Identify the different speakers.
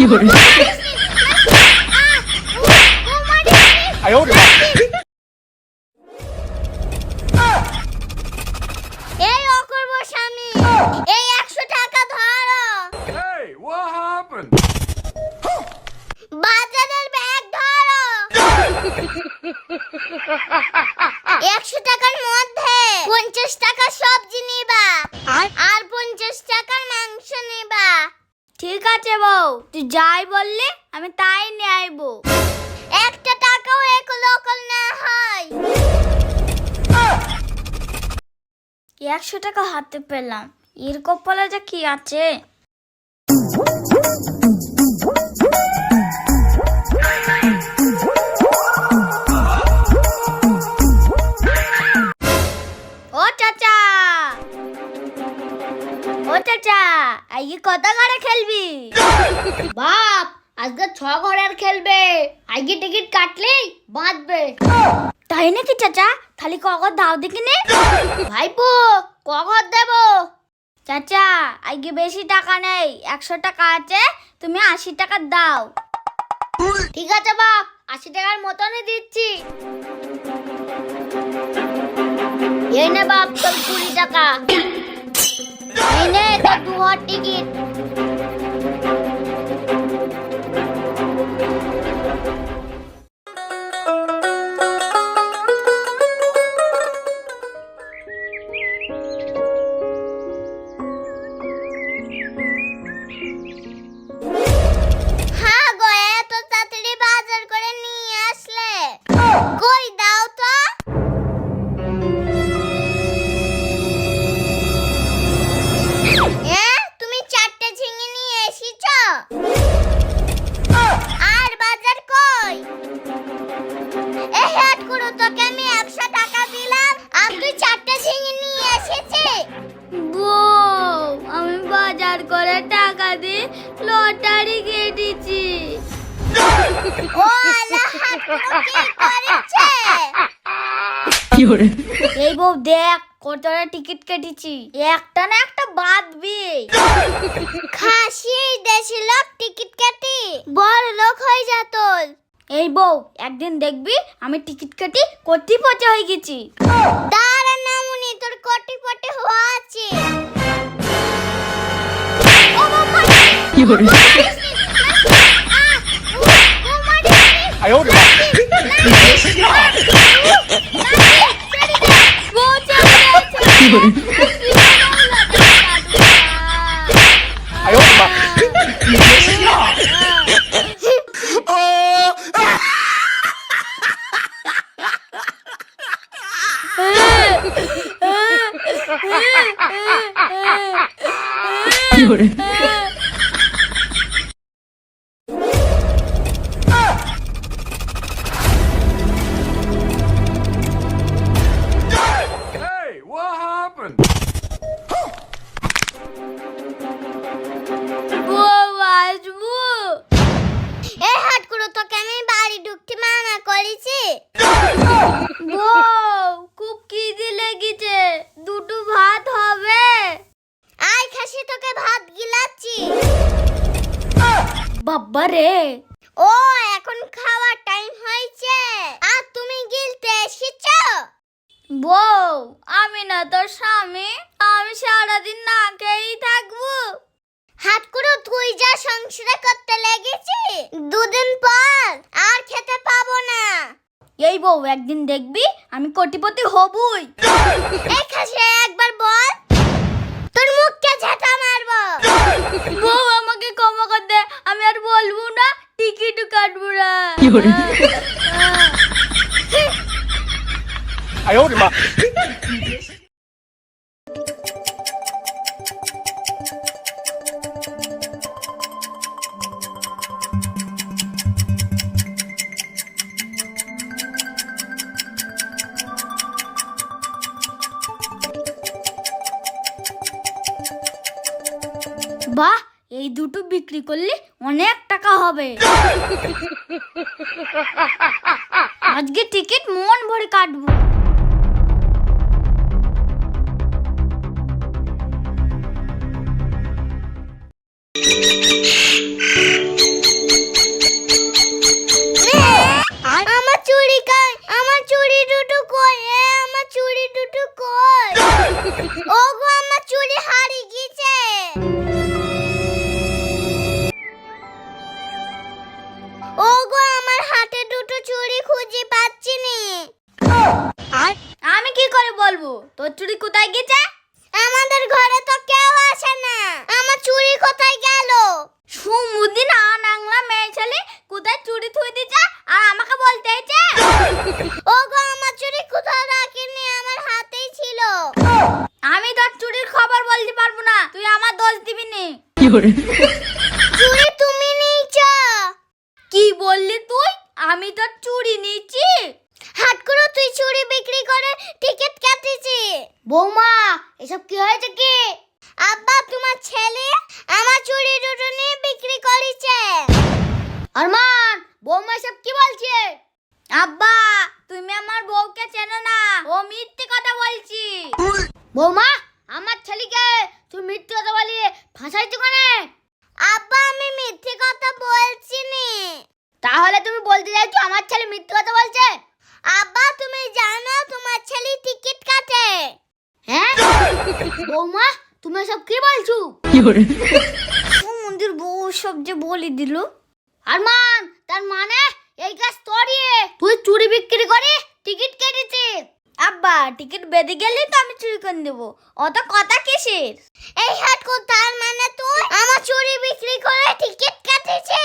Speaker 1: কি করে
Speaker 2: এই অকর্ম স্বামী এই একশো টাকা ধরো। বাজারের ব্যাগ ধরো। একশো টাকার মধ্যে পঞ্চাশ টাকা সবজি নিবা। আর আছে বউ। তুই যাই বললে, আমি তাই নিয়ে আইবো। একটা টাকাও এক লোকাল না হয়। একশো টাকা হাতে পেলাম। এর কপালে যে কি আছে? আজকে ছ ঘরের খেলবে। আজকে টিকিট কাটলেই বাঁধবে তাই নাকি চাচা? খালি কগর দাও দেখিনি ভাইপো কগর দেব? চাচা আজকে বেশি টাকা নেই, একশো টাকা আছে, তুমি আশি টাকা দাও। ঠিক আছে বাপ, আশি টাকার মতনই দিচ্ছি। এই নে বাপ, তোর কুড়ি টাকা। এই নে তোর দু হাজার টিকিট। বাজার করে টাকা দিয়ে লটারি কেটেছি। ও আল্লাহ কি করেছে? এই বউ দেখ কতটা টিকিট কেটেছি। একটা না একটা বাদবি খাসি এই দেশি লোক টিকিট কাটি বড় লোক হয়ে যেত। এই বউ একদিন দেখবি আমি টিকিট কাটি কোটিপতি হয়ে গেছি। তার
Speaker 1: 哎呦我！哎呦我的妈！
Speaker 2: 你别笑！啊！哎！哎哎哎哎哎！有！বউ খুব খিদে লেগেছে। দুটো ভাত হবে। আয় খাসি তোকে ভাত গিলাচ্ছি। বাবা রে। ও এখন খাওয়ার টাইম হয়েছে। আর তুমি গিলতে এসেছ? বউ আমি না তোর স্বামী আমি সারাদিন না খেয়েই থাকব। হাত করে তুই যা সংসার করতে লেগেছি দুদিন পর আর খেতে পাবো না। এই বউ একদিন দেখবি আমি কোটিপতি হবুই। একবার বল। তোর মুখকে ঝাঁটা মারবো। বউ আমাকে ক্ষমা কর দে আমি আর বলব না টিকিট কাটবো না।
Speaker 1: আয় ওরে মা
Speaker 2: বাহ এই দুটো বিক্রি করলে অনেক টাকা হবে। আজকে টিকিট মন ভরে কাটবো। ওগো তোর চুড়ি কোথায় গেছে? আমাদের ঘরে তো কেউ আসে না। আমার চুড়ি কোথায় গেল? সুমুদিন আনাংলা মেয়ে ছেলে, কোথায় চুড়ি থুই দিছে? আর আমাকে বলতে হয়েছে? ওগো, আমার চুড়ি কোথাও রাখিনি, আমার হাতেই ছিল। আমি তোর চুরির খবর বলতে পারব না, তুই আমার দোষ দিবি নি চুরি তুমি নিয়েছো কি বললি তুই আমি তোর চুরি নিয়েছি হাট করে তুই চুরি বিক্রি করে টিকিট কাটিছি বৌমা এসব কি হয়েছে কি আব্বা তোমার ছেলে আমার চুরি দুটো নিয়ে বিক্রি করেছে আরমান বৌমা এসব কি বলছে? আব্বা তুমি আমার বউকে চেনো না। ও মিথ্যে কথা বলছি। বৌমা আমার ছেলেকে তুই মিথ্যে কথা বলি ফাঁসাইছো কেন? আব্বা আমি মিথ্যে কথা বলছি নি। তাহলে তুমি বলতে চাইছো আমার ছেলে মিথ্যে কথা বলছে? আব্বা তুমি জানো তোমার ছেলে টিকিট কাটে। হ্যাঁ? বৌমা তুমি সব কি বলছো? মন্দির বউ সব যে বলে দিল। আরমান তার মানে এই গাছ তোরই। তুই চুরি বিক্রি করে টিকিট কেটেছি আব্বা টিকিট বেঁধে গেলেই তো আমি চুরি করে দেবো অত কথা কিসের? এই হাট তার মানে তুই আমার চুরি বিক্রি করে টিকিট কাটেছে